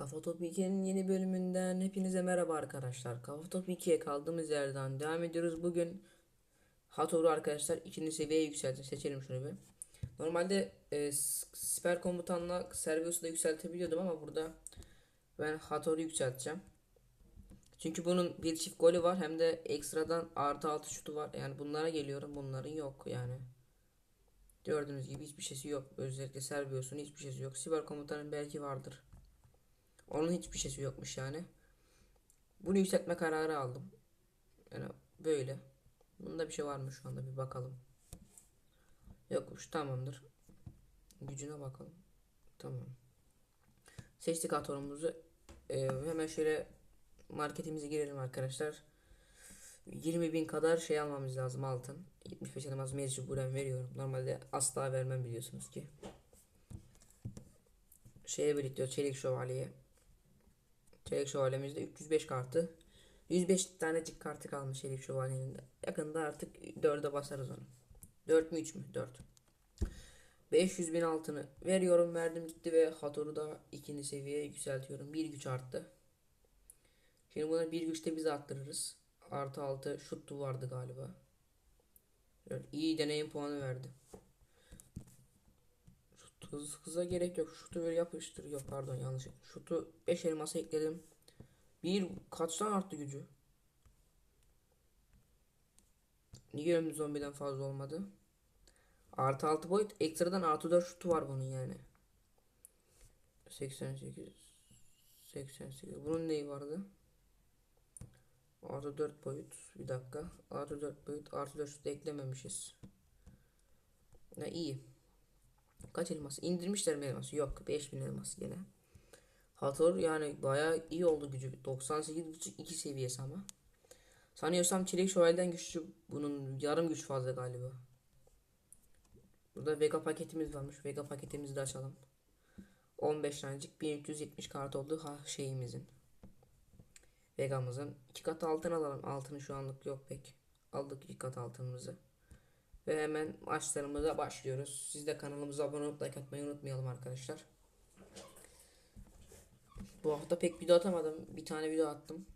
Kafa Top 2'nin yeni bölümünden hepinize merhaba arkadaşlar. Kafa Top 2'ye kaldığımız yerden devam ediyoruz. Bugün Hator'u arkadaşlar ikinci seviyeye yükseltin. Seçelim şunu bir. Normalde e, siper komutanla Servius'u da yükseltebiliyordum ama burada ben Hator'u yükselteceğim. Çünkü bunun bir çift golü var hem de ekstradan artı altı şutu var. Yani bunlara geliyorum. Bunların yok yani. Gördüğünüz gibi hiçbir şeysi yok. Özellikle Servius'un hiçbir şeysi yok. Siper komutanın belki vardır. Onun hiçbir şeysi yokmuş yani. Bunu yükseltme kararı aldım. Yani böyle. Bunda bir şey var mı şu anda bir bakalım. Yokmuş tamamdır. Gücüne bakalım. Tamam. Seçtik atomumuzu. Ee, hemen şöyle marketimize girelim arkadaşlar. 20 bin kadar şey almamız lazım altın. 75 elmas mecburen veriyorum. Normalde asla vermem biliyorsunuz ki. Şeye birlikte çelik şövalyeye. Çelik şövalyemizde 305 kartı. 105 tanecik kartı kalmış Çelik şövalyenin de. Yakında artık 4'e basarız onu. 4 mü 3 mü? 4. 500 bin altını veriyorum verdim gitti ve Hator'u da ikinci seviyeye yükseltiyorum. Bir güç arttı. Şimdi buna bir güçte biz arttırırız. Artı 6 şuttu vardı galiba. Evet, iyi deneyim puanı verdi. Hız, hıza gerek yok. Şutu böyle yapıştır. Yok pardon yanlış. Şutu 5 elmasa ekledim. Bir kaçtan arttı gücü? Niye ömrü zombiden fazla olmadı? Artı 6 boyut. Ekstradan artı 4 şutu var bunun yani. 88 88 Bunun neyi vardı? Artı 4 boyut. Bir dakika. Artı 4 boyut. Artı 4 şutu eklememişiz. Ne iyi. Kaç elmas? İndirmişler mi elması? Yok. 5000 elmas gene. Hator yani bayağı iyi oldu gücü. 98.5 2 seviyesi ama. Sanıyorsam Çelik Şövalye'den güçlü. Bunun yarım güç fazla galiba. Burada Vega paketimiz varmış. Vega paketimizi de açalım. 15 tanecik 1370 kart oldu ha şeyimizin. Vega'mızın. 2 kat altın alalım. Altını şu anlık yok pek. Aldık 2 kat altınımızı. Ve hemen maçlarımıza başlıyoruz. Siz de kanalımıza abone olup like atmayı unutmayalım arkadaşlar. Bu hafta pek video atamadım. Bir tane video attım.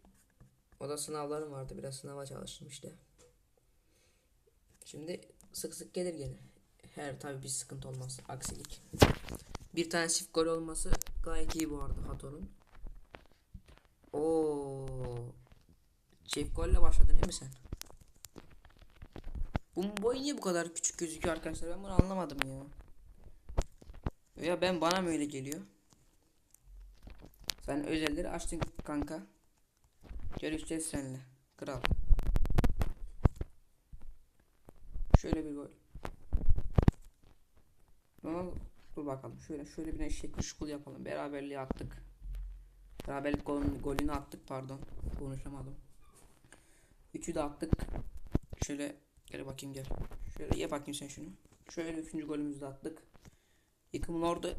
O da sınavlarım vardı. Biraz sınava çalıştım işte. Şimdi sık sık gelir gene. Her tabi bir sıkıntı olmaz. Aksilik. Bir tane çift gol olması gayet iyi bu arada Hator'un. Oo. Çift golle başladın değil mi sen? Bunun boyu niye bu kadar küçük gözüküyor arkadaşlar? Ben bunu anlamadım ya. Ya ben bana mı öyle geliyor? Sen özelleri açtın kanka. Görüşeceğiz seninle. Kral. Şöyle bir gol. Ama dur bakalım. Şöyle şöyle bir eşek kuşkul yapalım. Beraberliği attık. Beraberlik golünü, golünü attık pardon. Konuşamadım. Üçü de attık. Şöyle gel bakayım gel. Şöyle ye bakayım sen şunu. Şöyle üçüncü golümüzü de attık. Yıkımın orada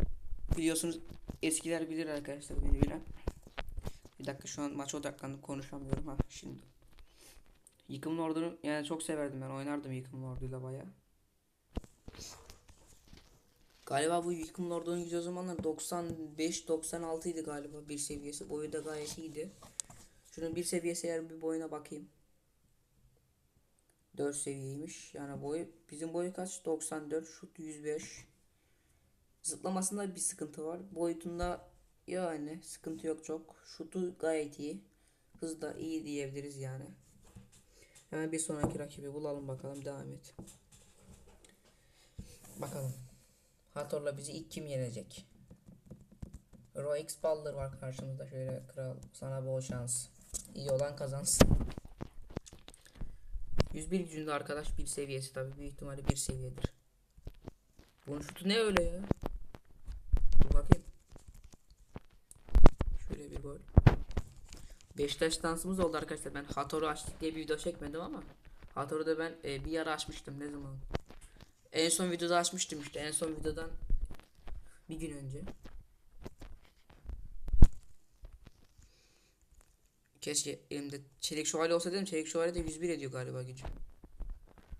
biliyorsunuz eskiler bilir arkadaşlar beni bilen. Bir dakika şu an maça odaklanıp konuşamıyorum ha şimdi. Yıkımın ordunu yani çok severdim ben oynardım yıkımın orduyla baya. Galiba bu yıkımın ordunun o zamanlar 95-96 idi galiba bir seviyesi. Boyu da gayet iyiydi. Şunun bir seviyesi eğer bir boyuna bakayım. 4 seviyeymiş. Yani boyu bizim boyu kaç? 94, şut 105. Zıplamasında bir sıkıntı var. Boyutunda yani sıkıntı yok çok. Şutu gayet iyi. Hız da iyi diyebiliriz yani. Hemen bir sonraki rakibi bulalım bakalım devam et. Bakalım. Hator'la bizi ilk kim yenecek? Roix Baller var karşımızda. Şöyle kral sana bol şans. İyi olan kazansın. 101 gücünde arkadaş bir seviyesi tabi büyük ihtimalle bir seviyedir. Bunun şutu ne öyle ya? Dur bakayım. Şöyle bir gol. Beşiktaş dansımız oldu arkadaşlar. Ben Hator'u açtık diye bir video çekmedim ama Hator'u da ben e, bir ara açmıştım. Ne zaman? En son videoda açmıştım işte. En son videodan bir gün önce. Keşke elimde çelik şövalye olsa dedim. Çelik şövalye de 101 ediyor galiba gücü.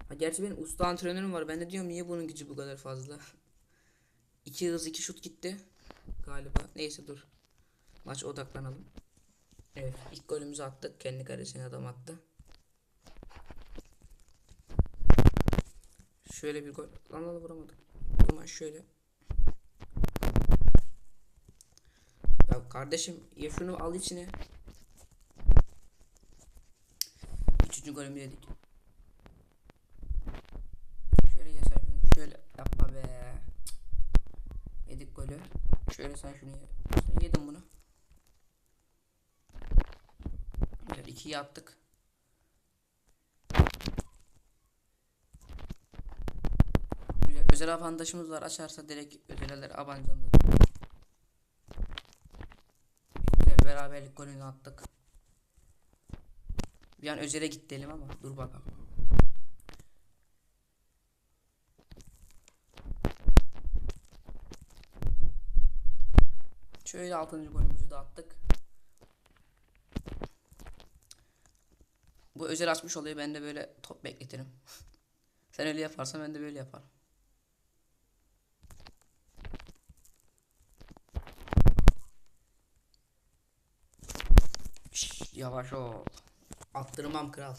Ha, gerçi benim usta antrenörüm var. Ben de diyorum niye bunun gücü bu kadar fazla. 2 hız 2 şut gitti. Galiba. Neyse dur. Maç odaklanalım. Evet ilk golümüzü attık. Kendi kalesine adam attı. Şöyle bir gol. Lan lan vuramadım. O zaman şöyle. Ya kardeşim ya şunu al içine. Üçüncü golümü yedik. Şöyle ye sen şunu. Şöyle yapma be. Yedik golü. Şöyle sen şunu ye. Sen yedin bunu. Güzel ikiyi attık. Güzel. Özel avantajımız var. Açarsa direkt özeller zaten. Güzel beraberlik golünü attık. Bir an özele git ama dur bakalım. Şöyle 6. golümüzü de attık. Bu özel açmış oluyor. Ben de böyle top bekletirim. Sen öyle yaparsan ben de böyle yaparım. Şşş, yavaş ol. Attırmam kral.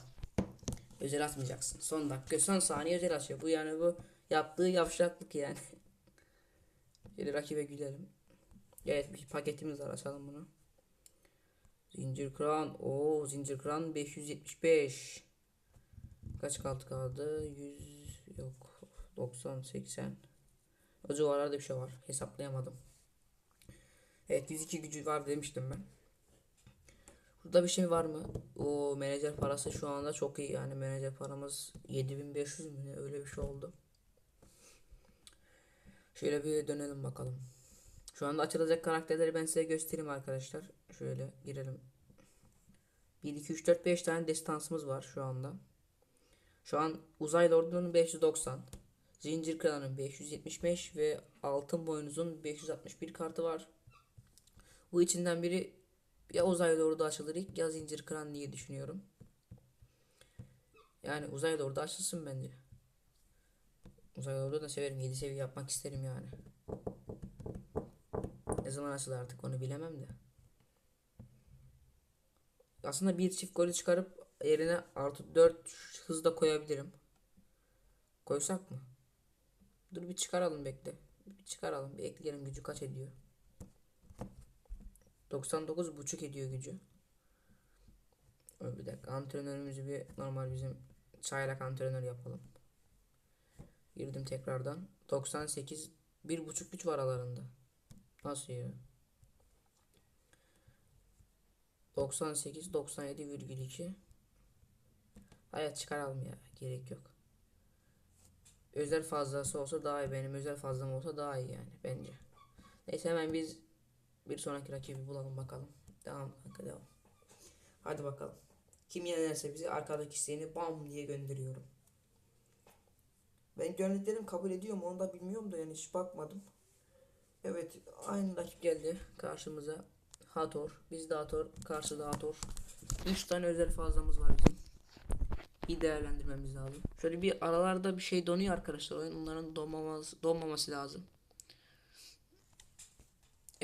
Özel atmayacaksın. Son dakika, son saniye özel açıyor. Bu yani bu yaptığı yavşaklık yani. Şöyle rakibe gülelim. Evet bir paketimiz var açalım bunu. Zincir kıran. o zincir kıran 575. Kaç kaldı kaldı? 100 yok. 90 80. O civarlarda bir şey var. Hesaplayamadım. Evet 102 gücü var demiştim ben. Burada bir şey var mı? O menajer parası şu anda çok iyi yani menajer paramız 7500 mü öyle bir şey oldu. Şöyle bir dönelim bakalım. Şu anda açılacak karakterleri ben size göstereyim arkadaşlar. Şöyle girelim. 1 2 3 4 5 tane destansımız var şu anda. Şu an uzaylı ordunun 590, zincir kıranın 575 ve altın boynuzun 561 kartı var. Bu içinden biri ya uzaylı ordu açılır ilk ya zincir kıran diye düşünüyorum. Yani uzaylı ordu açılsın bence. Uzaylı ordu da severim. 7 seviye yapmak isterim yani. Ne zaman açılır artık onu bilemem de. Aslında bir çift golü çıkarıp yerine artı 4 hızda koyabilirim. Koysak mı? Dur bir çıkaralım bekle. Bir çıkaralım. Bir ekleyelim gücü kaç ediyor. 99 buçuk ediyor gücü. Bir dakika antrenörümüzü bir normal bizim çaylak antrenör yapalım. Girdim tekrardan. 98 bir buçuk güç var aralarında. Nasıl ya? 98 97,2 Hayat çıkaralım ya. Gerek yok. Özel fazlası olsa daha iyi. Benim özel fazlam olsa daha iyi yani bence. Neyse hemen biz bir sonraki rakibi bulalım bakalım. Devam kanka devam. Hadi bakalım. Kim yenerse bizi arkadaki isteğini bam diye gönderiyorum. Ben gönderdiklerim kabul ediyor mu onu da bilmiyorum da yani hiç bakmadım. Evet aynı rakip geldi karşımıza. Hator. Bizde Hator. Karşıda Hator. 3 tane özel fazlamız var bizim. İyi değerlendirmemiz lazım. Şöyle bir aralarda bir şey donuyor arkadaşlar. Oyun onların donmaması, donmaması lazım.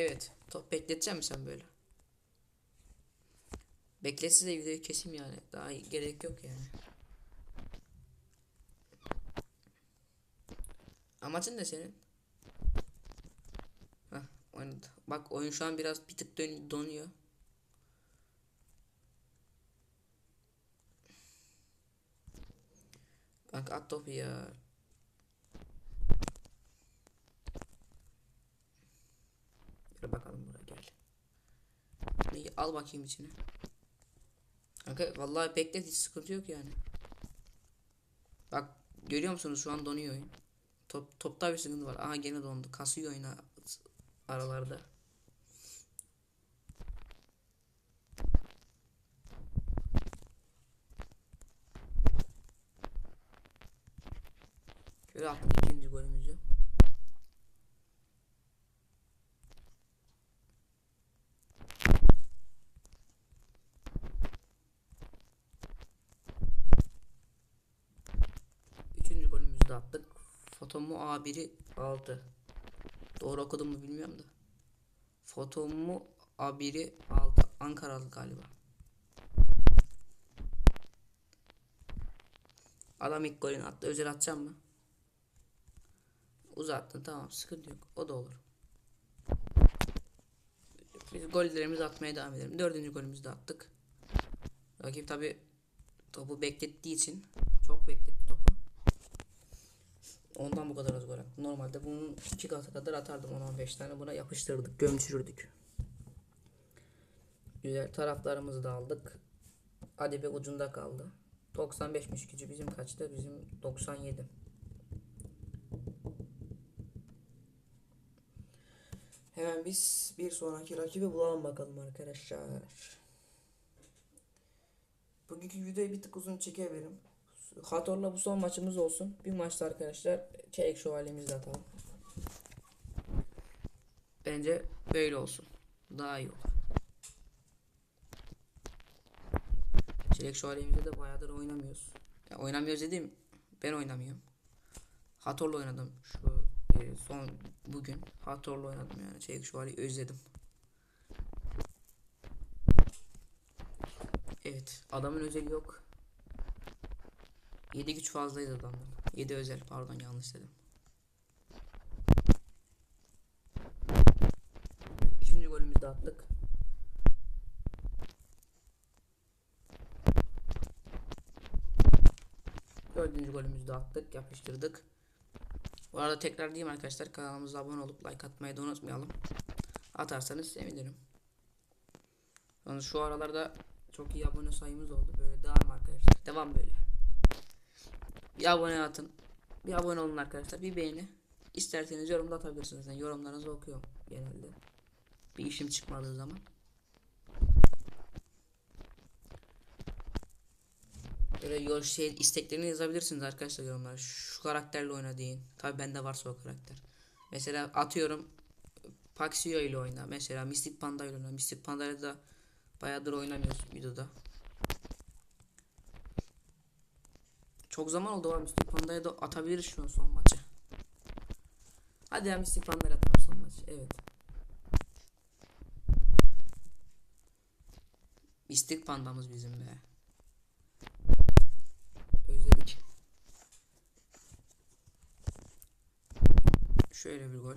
Evet. Top bekleteceğim mi sen böyle? Bekletse de videoyu keseyim yani. Daha gerek yok yani. Amacın ne senin? Hah oynadı. Bak oyun şu an biraz bir tık dön donuyor. Bak at topu ya. Gel bakalım buraya gel. İyi, al bakayım içine. Kanka vallahi beklet hiç sıkıntı yok yani. Bak görüyor musunuz şu an donuyor oyun. Top, topta bir sıkıntı var. Aha gene dondu. Kasıyor oyuna aralarda. Şöyle attık ikinci golümüzü. De attık. Fotomu A1'i aldı. Doğru okudum mu bilmiyorum da. Fotomu A1'i 6 Ankaralı galiba. Adam ilk golünü attı. Özel atacağım mı? Uzattın tamam sıkıntı yok. O da olur. Biz gollerimizi atmaya devam edelim. Dördüncü golümüzü de attık. Rakip tabi topu beklettiği için çok bekletti. Ondan bu kadar az gol attı. Normalde bunun iki katı kadar atardım 10-15 tane. Buna yapıştırdık, gömçürdük. Güzel taraflarımızı da aldık. Hadi bir ucunda kaldı. 95'miş gücü bizim kaçtı? Bizim 97. Hemen biz bir sonraki rakibi bulalım bakalım arkadaşlar. Bugünkü videoyu bir tık uzun çekebilirim. Hator'la bu son maçımız olsun. Bir maçta arkadaşlar çeyrek şövalyemizi atalım. Bence böyle olsun. Daha iyi olur. Çeyrek şövalyemizde de bayağıdır oynamıyoruz. Ya oynamıyoruz dediğim ben oynamıyorum. Hator'la oynadım şu e, son bugün. Hator'la oynadım yani. Çeyrek şövalyeyi özledim. Evet adamın özeli yok. 7 güç fazlaydı adamdan. 7 özel pardon yanlış dedim. Üçüncü golümüzü de attık. Dördüncü golümüzü de attık. Yapıştırdık. Bu arada tekrar diyeyim arkadaşlar kanalımıza abone olup like atmayı da unutmayalım. Atarsanız sevinirim. Yani şu aralarda çok iyi abone sayımız oldu. Böyle devam arkadaşlar. Devam böyle. Bir abone atın. Bir abone olun arkadaşlar. Bir beğeni. İsterseniz yorumda atabilirsiniz. Yani yorumlarınızı okuyorum genelde. Bir işim çıkmadığı zaman. Böyle şey isteklerini yazabilirsiniz arkadaşlar yorumlara. Şu karakterle oyna deyin. Tabi bende varsa o karakter. Mesela atıyorum Paxio ile oyna. Mesela Mystic Panda ile oyna. Mystic Panda ile de bayağıdır oynamıyoruz videoda. Çok zaman oldu var Mystic Panda'ya da atabiliriz şu an son maçı. Hadi ya Mystic Panda'ya atalım son maçı. Evet. Mystic Panda'mız bizim be. Özledik. Şöyle bir gol.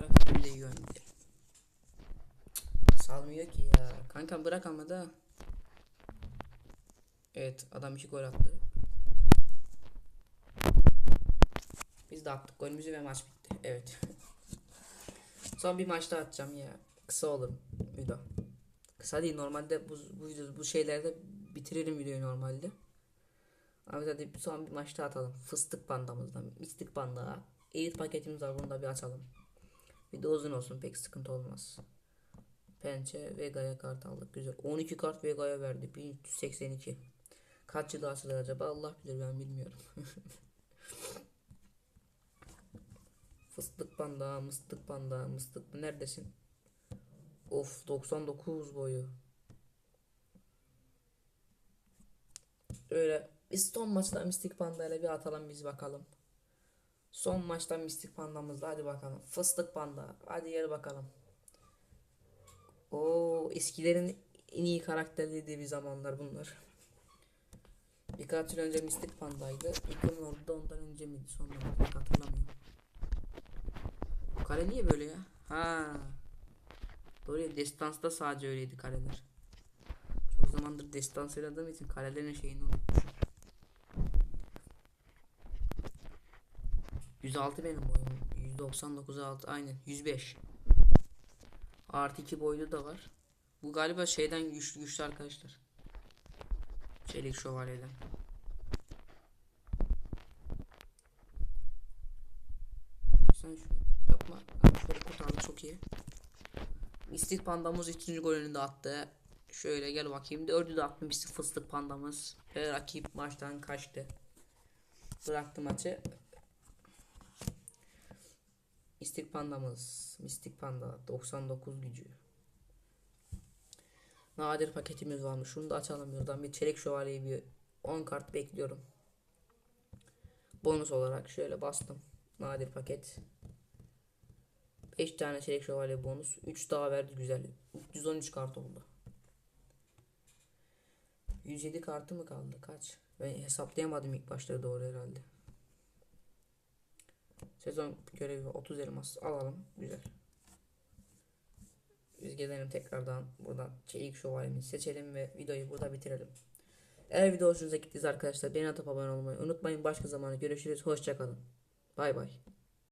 Rakibim de iyi oynuyor. Salmıyor ki ya. Kankam bırak ama da. Evet adam iki gol attı. Biz de attık golümüzü ve maç bitti. Evet. Son bir maç daha atacağım ya. Kısa olur video. Kısa değil normalde bu bu video bu şeylerde bitiririm videoyu normalde. Ama hadi son bir maç daha atalım. Fıstık bandamızdan. Mistik banda. Eğit paketimiz var bunu da bir açalım. De uzun olsun pek sıkıntı olmaz. Pençe Vega'ya kart aldık. Güzel. 12 kart Vega'ya verdi. 1382. Kaç yıl açılır acaba? Allah bilir ben bilmiyorum. Fıstık panda, mıstık panda, mıstık neredesin? Of 99 boyu. Öyle son maçta Mistik Panda ile bir atalım biz bakalım. Son maçta Mistik Panda'mızda hadi bakalım. Fıstık Panda hadi gel bakalım. O eskilerin en iyi karakterliydi bir zamanlar bunlar. Birkaç yıl önce Mistik Panda'ydı. İlk oldu da ondan önce miydi sonra mı? Pek hatırlamıyorum. Kale niye böyle ya? Ha. Doğru ya Destance'da sadece öyleydi kaleler. Çok zamandır Destans oynadığım için kalelerin şeyini unutmuşum. 106 benim boyum. 199 6 aynen 105. Artı 2 boylu da var. Bu galiba şeyden güçlü güçlü arkadaşlar. Çelik şövalyeden. Sen şu yapma. Şöyle kurtardı çok iyi. Mistik pandamız 3. golünü de attı. Şöyle gel bakayım. Dördü de attı mistik fıstık pandamız. Ve rakip maçtan kaçtı. Bıraktı maçı. Mistik pandamız. Mistik panda 99 gücü. Nadir paketimiz varmış. Şunu da açalım buradan. Bir çelik şövalyeyi bir 10 kart bekliyorum. bonus olarak şöyle bastım. Nadir paket. 5 tane çelik şövalye bonus. 3 daha verdi güzel. 313 kart oldu. 107 kartı mı kaldı? Kaç? Ben hesaplayamadım ilk başta doğru herhalde. Sezon görevi 30 elmas alalım. Güzel. Biz gelelim tekrardan buradan çelik şövalyemizi seçelim ve videoyu burada bitirelim. Eğer video hoşunuza gittiyse arkadaşlar beğeni atıp abone olmayı unutmayın. Başka zaman görüşürüz. Hoşçakalın. Bay bay.